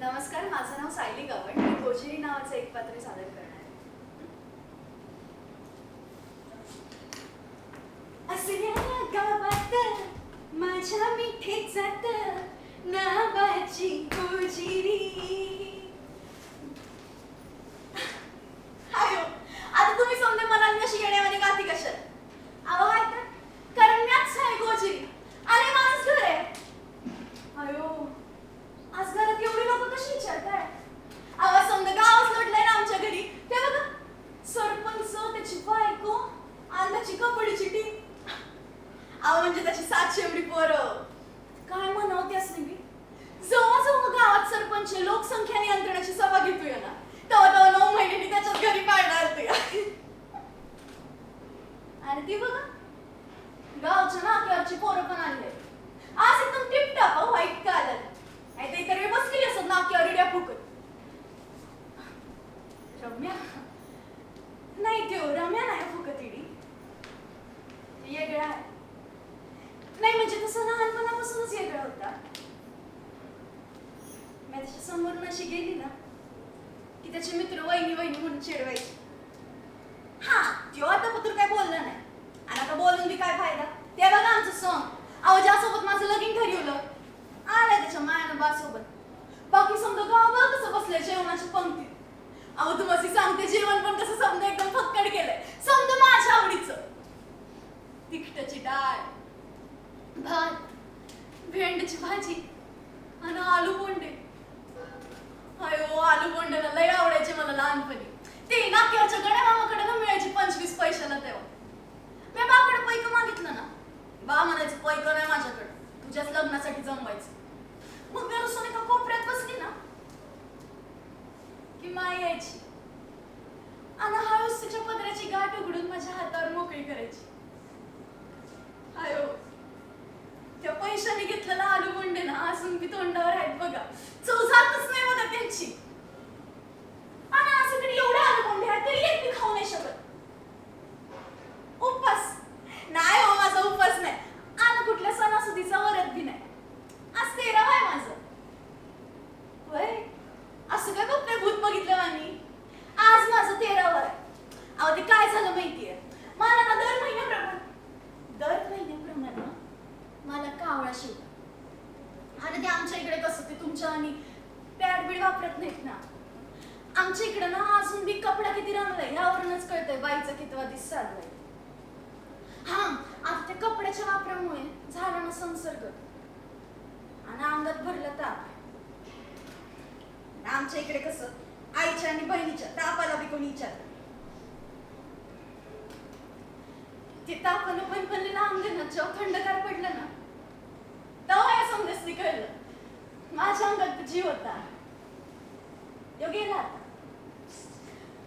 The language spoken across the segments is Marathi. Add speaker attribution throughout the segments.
Speaker 1: नमस्कार. माझं नाव सायली गावड. मी गोजिरी नावाचं एक पात्र सादर करणार असल्या गावात माझ्या मिठे जात नावाची गोजिरी आयो आता तुम्ही समजे मला कशी येण्यावानी गाती कशात अहो आहे तर कारण मॅच आहे गोजिरी आणि माझंच घर आहे अयो आज घरात एवढी लोक कशी विचारताय आवाज समजा गावच लोटलाय ना आमच्या घरी ते बघा सरपंच त्याची बायको आणि त्याची कबड्डीची टीम अहो म्हणजे त्याची सातशे एवढी पोरं काय म्हणावं त्यास मी जेव्हा जेव्हा गावात सरपंच लोकसंख्या नियंत्रणाची सभा घेतोय ना तेव्हा तेव्हा नऊ महिन्यांनी त्याच्यात घरी पाळणार ते आणि ती बघा गावच्या नाक्यावरची पोरं पण आणले आज एकदम टिपटाप व्हाईट कलर नाही ते इतर बसलेली असत नाक्यावर इड्या फुकत रम्या नाही त्यो रम्या नाही फुकत इडी ते वेगळा आहे म्हणजे तसं लहानपणापासूनच वेगळा होता मी त्याच्या समोरून अशी गेली ना की त्याचे मित्र वहिनी वहिनी म्हणून चिडवायचे हा त्यो आता पत्र काय बोलला नाही आणि आता बोलून बी काय फायदा ते बघा आमचं सॉंग अहो ज्यासोबत माझं लगीन ठरवलं आलाय त्याच्या मायानं बासोबत बाकी समजा गाव बघ कसं बसलंय जेवणाच्या पंक्तीत अहो तुम्हाला सांगते जेवण पण कसं समजा एकदम फक्कड केलंय समजा माझ्या आवडीचं तिखटाची डाळ भात भेंडची भाजी आणि आलू बोंडे अयो आलू बोंडेला लय आवडायचे मला लहानपणी ते नाक्यावरच्या गड्या मामाकडे ना मिळायची पंचवीस पैशाला तेव्हा मी बाकडे पैक मागितलं ना बा नाही माझ्याकडे. तुझ्याच लग्नासाठी जमवायचं. मग मी रुसून एका कोपऱ्यात बसली ना की माय यायची. आणि हळूच तिच्या पदराची गाठ उघडून माझ्या हातावर मोकळी करायची. अयो हो, त्या पैशाने घेतलेला आलू मुंडे ना असून मी तोंडावर आहेत बघा चव जातच नाही बघा त्यांची आणि असं तरी एवढे आलू बोंडे आहेत तरी एक बी खाऊ नाही शकत उपवास नाही हो माझा उपवास नाही आणि कुठल्या सणासुदीचा वरत बी नाही आज तेरा आहे माझं वय असं काय बघताय भूत बघितलं आणि आज माझं तेरावर आहे अहो ते काय झालं माहितीये मला ना दर महिन्याप्रमाणे दर महिन्याप्रमाणे ना मला कावळा शिवला आणि ते आमच्या इकडे कसं ते तुमच्या आणि पॅड बीड वापरत नाहीत ना. आमच्या इकडे ना अजून बी कपडा किती रंगलाय यावरूनच कळतंय बाईचा कितवा दिस चाललाय. हा आता त्या कपड्याच्या वापरामुळे झाला ना संसर्ग. आणि अंगात भरलं ताप. आमच्या इकडे कसं आईच्या आणि बहिणीच्या तापाला बी कोणी विचारत ते तापानं पण पडलेलं अंग ना जेव्हा थंडगार पडलं ना तेव्हा या समजसनी कळलं. माझ्या अंगात जीव होता. तो गेला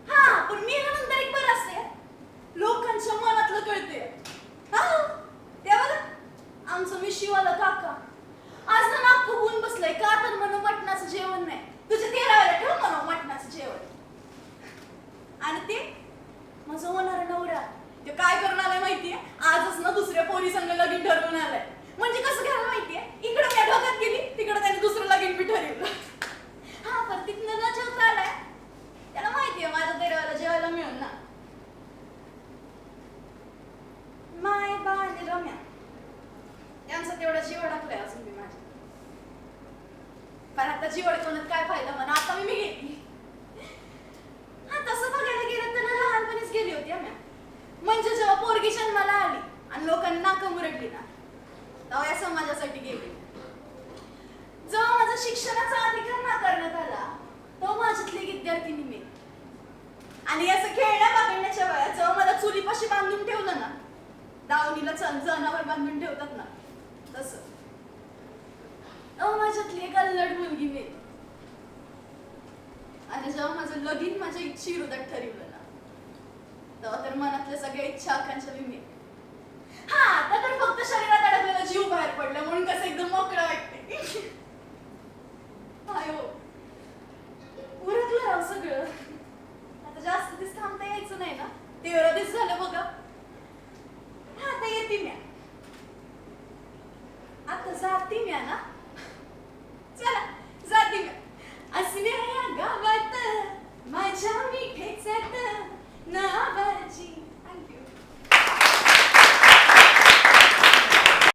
Speaker 1: हा पण मी नंतर एक बरं असते. लोकांच्या मनातलं कळते हा तेव्हा आमचं आमचं शिवाला काका. आज ना नाक होऊन बसलंय. का तर म्हणून मटणाचं जेवण नाही. तुझ्या तेराव्याला ठेव म्हणून मटणाचं जेवण. आणि ते माझं होणार नवरा ते काय करून आलाय माहितीये आजच ना दुसऱ्या पोरी संग लगीन ठरवून आलाय म्हणजे कसं घ्यायला माहितीये इकडं मी ढोक्यात गेली तिकडं त्याने दुसरं लगीन बी ठरवलं हा पण तिथनं न जेवता आलाय त्याला माहितीये माझ्या तेराव्याला जेवायला मिळून ना माय बा आणि रम्या त्यांचा तेवढा जीव अडकलाय अजून मी माझ्या. पण आता जीव अडकवण्यात काय फायदा म्हणा आता मी घेतली. हा तसं बघायला गेलं तर लहानपणीच गेली होती आम्ही म्हणजे जेव्हा पोरगी जन्माला आली आणि लोकांना नाकं मुरडली ना तेव्हा या समाजासाठी गेली. जेव्हा माझा शिक्षणाचा अधिकार नाकारण्यात आला तो माझ्यातली विद्यार्थिनी मी आणि असं खेळण्या बागडण्याच्या वेळा जेव्हा मला चुलीपाशी बांधून ठेवलं ना दावणीला चल जनावर बांधून ठेवतात ना तसं. तेव्हा माझ्यातली एक अल्लड मुलगी मी. आणि जेव्हा माझं लगीन माझ्या इच्छी हृदयात ठरवलं ना तेव्हा तर मनातल्या सगळ्या इच्छा आकांक्षा मी. हा आता तर फक्त शरीरात अडकलेला जीव बाहेर पडला म्हणून कसं एकदम मोकळं वाटते आयो उरकलं राव सगळं. आता जास्त दिस थांबता यायचं नाही ना. तेवढा दिवस झालं बघा. हा आता येते म्या आता जाते म्या ना चला नावाची थँक्यू